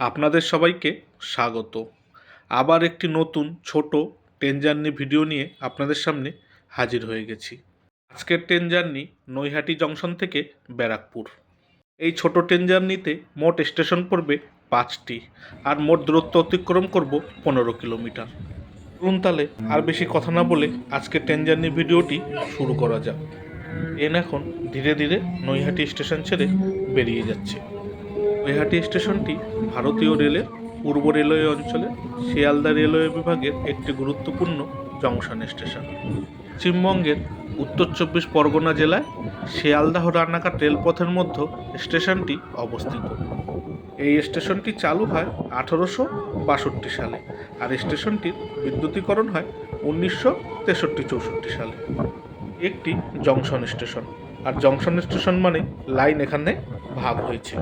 আপনাদের সবাইকে স্বাগত। আবার একটি নতুন, ছোট ট্রেন জার্নি ভিডিও নিয়ে আপনাদের সামনে হাজির হয়ে গেছি। আজকের ট্রেন জার্নি নৈহাটি জংশন থেকে ব্যারাকপুর। এই ছোট ট্রেন জার্নিতে মোট স্টেশন পড়বে পাঁচটি আর মোট দূরত্ব অতিক্রম করব পনেরো কিলোমিটার। চলুন তাহলে আর বেশি কথা না বলে আজকের ট্রেন জার্নি ভিডিওটি শুরু করা যাক। এন এখন ধীরে ধীরে নৈহাটি স্টেশন ছেড়ে বেরিয়ে যাচ্ছে। নৈহাটি স্টেশনটি ভারতীয় রেলের পূর্ব রেলওয়ে অঞ্চলে শিয়ালদা রেলওয়ে বিভাগের একটি গুরুত্বপূর্ণ জংশন স্টেশন। পশ্চিমবঙ্গের উত্তর চব্বিশ পরগনা জেলায় শিয়ালদাহ রানাঘাট রেলপথের মধ্যে স্টেশনটি অবস্থিত। এই স্টেশনটি চালু হয় আঠারোশো বাষট্টি সালে আর স্টেশনটির বিদ্যুতীকরণ হয় উনিশশো তেষট্টি চৌষট্টি সালে। একটি জংশন স্টেশন। আর জংশন স্টেশন মানে লাইন এখানে ভাগ হয়েছে।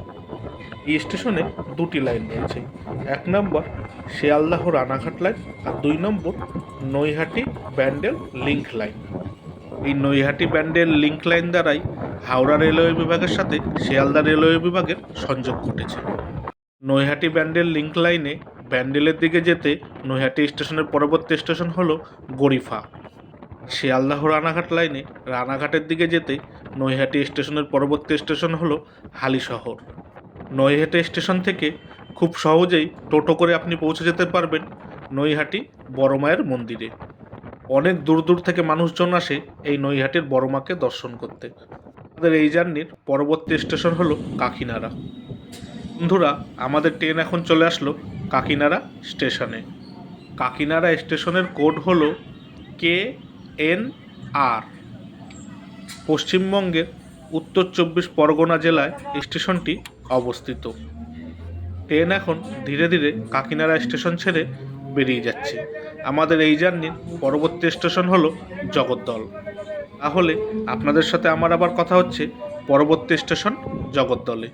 এই স্টেশনে দুটি লাইন রয়েছে। এক নম্বর শিয়ালদাহ রানাঘাট লাইন আর দুই নম্বর নৈহাটি ব্যান্ডেল লিঙ্ক লাইন। এই নৈহাটি ব্যান্ডেল লিঙ্ক লাইন দ্বারাই হাওড়া রেলওয়ে বিভাগের সাথে শিয়ালদা রেলওয়ে বিভাগের সংযোগ ঘটেছে। নৈহাটি ব্যান্ডেল লিঙ্ক লাইনে ব্যান্ডেলের দিকে যেতে নৈহাটি স্টেশনের পরবর্তী স্টেশন হলো গরিফা। শিয়ালদাহ রানাঘাট লাইনে রানাঘাটের দিকে যেতে নৈহাটি স্টেশনের পরবর্তী স্টেশন হলো হালিশহর। নৈহাটি স্টেশন থেকে খুব সহজেই টোটো করে আপনি পৌঁছে যেতে পারবেন নৈহাটি বড় মায়ের মন্দিরে। অনেক দূর দূর থেকে মানুষজন আসে এই নৈহাটির বড় মাকে দর্শন করতে। আমাদের এই জার্নির পরবর্তী স্টেশন হলো কাকিনাড়া। বন্ধুরা, আমাদের ট্রেন এখন চলে আসলো কাকিনাড়া স্টেশনে। কাকিনাড়া স্টেশনের কোড হলো কে এন আর পশ্চিমবঙ্গের উত্তর চব্বিশ পরগনা জেলায় স্টেশনটি অবস্থিত। ট্রেন এখন ধীরে ধীরে কাকিনাড়া স্টেশন ছেড়ে বেরিয়ে যাচ্ছে। আমাদের এই জার্নির পরবর্তী স্টেশন হলো জগদ্দল। তাহলে আপনাদের সাথে আমার আবার কথা হচ্ছে পরবর্তী স্টেশন জগদ্দলে।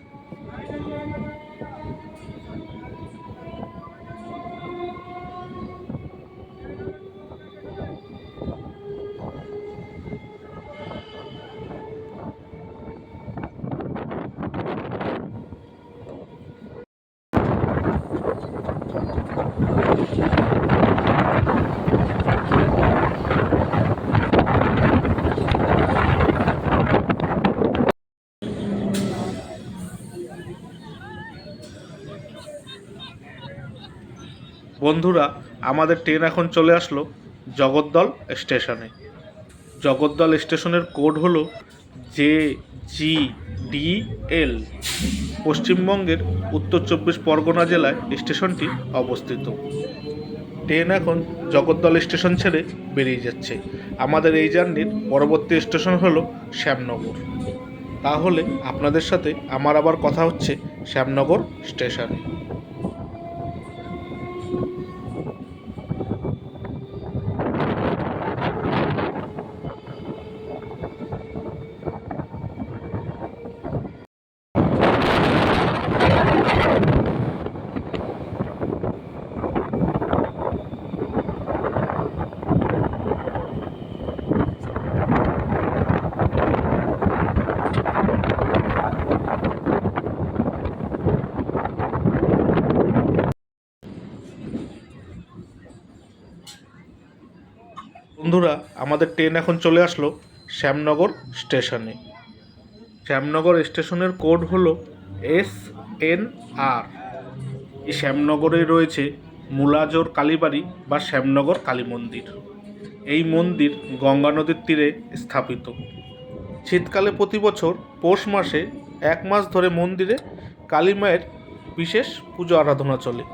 বন্ধুরা, আমাদের ট্রেন এখন চলে আসলো জগদ্দল স্টেশনে। জগদ্দল স্টেশনের কোড হলো জে জি ডি এল পশ্চিমবঙ্গের উত্তর চব্বিশ পরগনা জেলায় স্টেশনটি অবস্থিত। ট্রেন এখন জগদ্দল স্টেশন ছেড়ে বেরিয়ে যাচ্ছে। আমাদের এই জার্নির পরবর্তী স্টেশন হলো শ্যামনগর। তাহলে আপনাদের সাথে আমার আবার কথা হচ্ছে শ্যামনগর স্টেশনে। বন্ধুরা, আমাদের ট্রেন এখন চলে আসলো শ্যামনগর স্টেশনে। শ্যামনগর স্টেশনের কোড হলো এস এন আর। এই শ্যামনগরে রয়েছে মুলাজোর কালীবাড়ি বা শ্যামনগর কালী মন্দির। এই মন্দির গঙ্গা নদীর তীরে স্থাপিত। শীতকালে প্রতি বছর পৌষ মাসে এক মাস ধরে মন্দিরে কালী মায়ের বিশেষ পুজো আরাধনা চলে।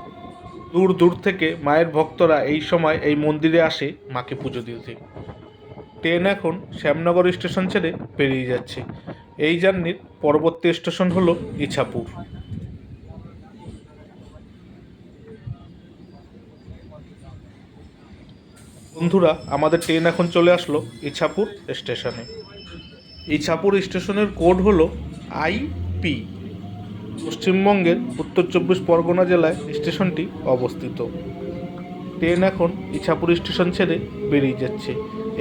দূর দূর থেকে মায়ের ভক্তরা এই সময় এই মন্দিরে আসে মাকে পুজো দিতে। ট্রেন এখন শ্যামনগর স্টেশন ছেড়ে বেরিয়ে যাচ্ছে। এই জার্নির পরবর্তী স্টেশন হলো ইছাপুর। বন্ধুরা, আমাদের ট্রেন এখন চলে আসলো ইছাপুর স্টেশনে। ইছাপুর স্টেশনের কোড হলো আইপি পশ্চিমবঙ্গের উত্তর চব্বিশ পরগনা জেলায় স্টেশনটি অবস্থিত। ট্রেন এখন ইছাপুর স্টেশন ছেড়ে বেরিয়ে যাচ্ছে।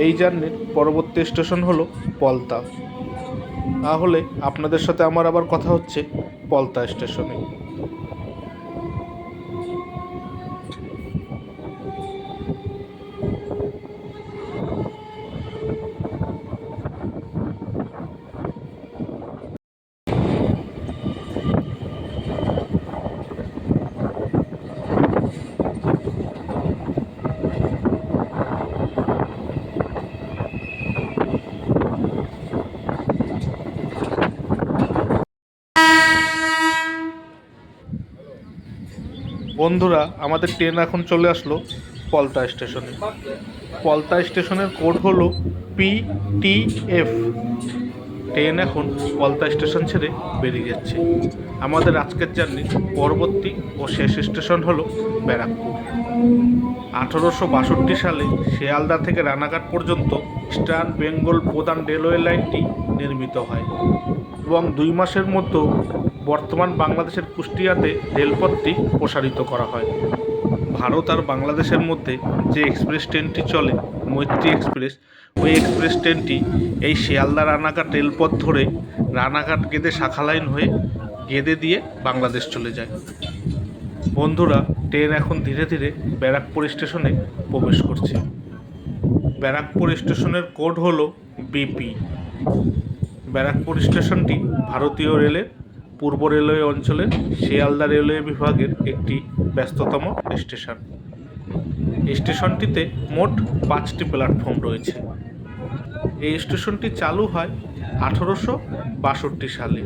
এই জার্নির পরবর্তী স্টেশন হলো পলতা। তাহলে আপনাদের সাথে আমার আবার কথা হচ্ছে পলতা স্টেশনে। বন্ধুরা, আমাদের ট্রেন এখন চলে আসলো পলতা স্টেশনে। পলতা স্টেশনের কোড হলো এফ ট্রেন এখন পলতা স্টেশন ছেড়ে বেরিয়ে যাচ্ছে। আমাদের আজকের জার্নি পরবর্তী ও শেষ স্টেশন হলো ব্যারাকপুর। আঠারোশো বাষট্টি সালে শেয়ালদা থেকে রানাঘাট পর্যন্ত ইস্টার্ন বেঙ্গল প্রধান রেলওয়ে লাইনটি নির্মিত হয়। এবং দুই মাসের মধ্যে বর্তমান বাংলাদেশের কুষ্টিয়াতে রেলপথটি প্রসারিত করা হয়। ভারত আর বাংলাদেশের মধ্যে যে এক্সপ্রেস ট্রেনটি চলে, মৈত্রী এক্সপ্রেস, ওই এক্সপ্রেস ট্রেনটি এই শিয়ালদা রানাঘাট রেলপথ ধরে রানাঘাট গেদে শাখা লাইন হয়ে গেদে দিয়ে বাংলাদেশ চলে যায়। বন্ধুরা, ট্রেন এখন ধীরে ধীরে ব্যারাকপুর স্টেশনে প্রবেশ করছে। ব্যারাকপুর স্টেশনের কোড হলো বিপি। ব্যারাকপুর স্টেশনটি ভারতীয় রেলের পূর্ব রেলওয়ে অঞ্চলের শিয়ালদা রেলওয়ে বিভাগের একটি ব্যস্ততম স্টেশন। স্টেশনটিতে মোট পাঁচটি প্ল্যাটফর্ম রয়েছে। এই স্টেশনটি চালু হয় আঠারোশো বাষট্টি সালে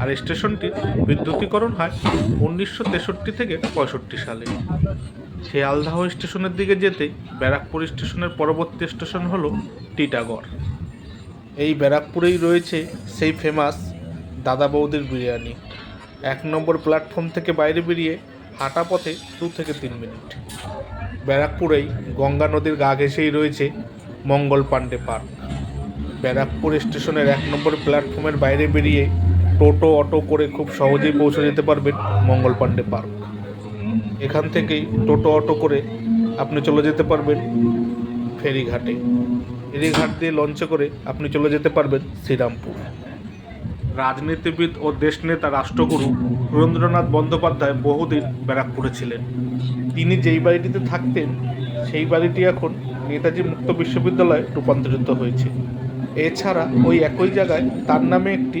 আর স্টেশনটির বিদ্যুতীকরণ হয় উনিশশো তেষট্টি থেকে পঁয়ষট্টি সালে। শিয়ালদাহ স্টেশনের দিকে যেতে ব্যারাকপুর স্টেশনের পরবর্তী স্টেশন হলো টিটাগড়। এই ব্যারাকপুরেই রয়েছে সেই ফেমাস দাদা বৌদির বিরিয়ানি। এক নম্বর প্ল্যাটফর্ম থেকে বাইরে বেরিয়ে হাঁটা পথে দু থেকে তিন মিনিট। ব্যারাকপুরেই গঙ্গা নদীর গা ঘেঁষেই রয়েছে মঙ্গল পাণ্ডে পার্ক। ব্যারাকপুর স্টেশনের এক নম্বর প্ল্যাটফর্মের বাইরে বেরিয়ে টোটো, অটো করে খুব সহজেই পৌঁছে যেতে পারবেন মঙ্গল পাণ্ডে পার্ক। এখান থেকেই টোটো, অটো করে আপনি চলে যেতে পারবেন ফেরিঘাটে। ফেরিঘাট দিয়ে লঞ্চে করে আপনি চলে যেতে পারবেন শ্রীরামপুর। রাজনীতিবিদ ও দেশনেতা রাষ্ট্রগুরু রবীন্দ্রনাথ বন্দ্যোপাধ্যায় বহুদিন ব্যারাকপুরে ছিলেন। তিনি যেই বাড়িটিতে থাকতেন, সেই বাড়িটি এখন নেতাজি মুক্ত বিশ্ববিদ্যালয়ে রূপান্তরিত হয়েছে। এছাড়া ওই একই জায়গায় তার নামে একটি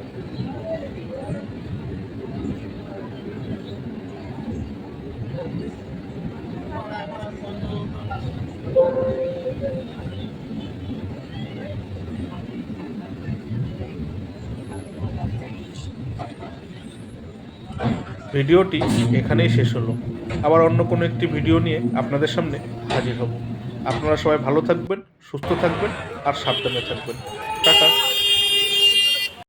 ভিডিওটি এখানেই শেষ হলো। আবার অন্য কোনো একটি ভিডিও নিয়ে আপনাদের সামনে হাজির হব। আপনারা সবাই ভালো থাকবেন, সুস্থ থাকবেন, আর সাবধানে থাকবেন। টাটা।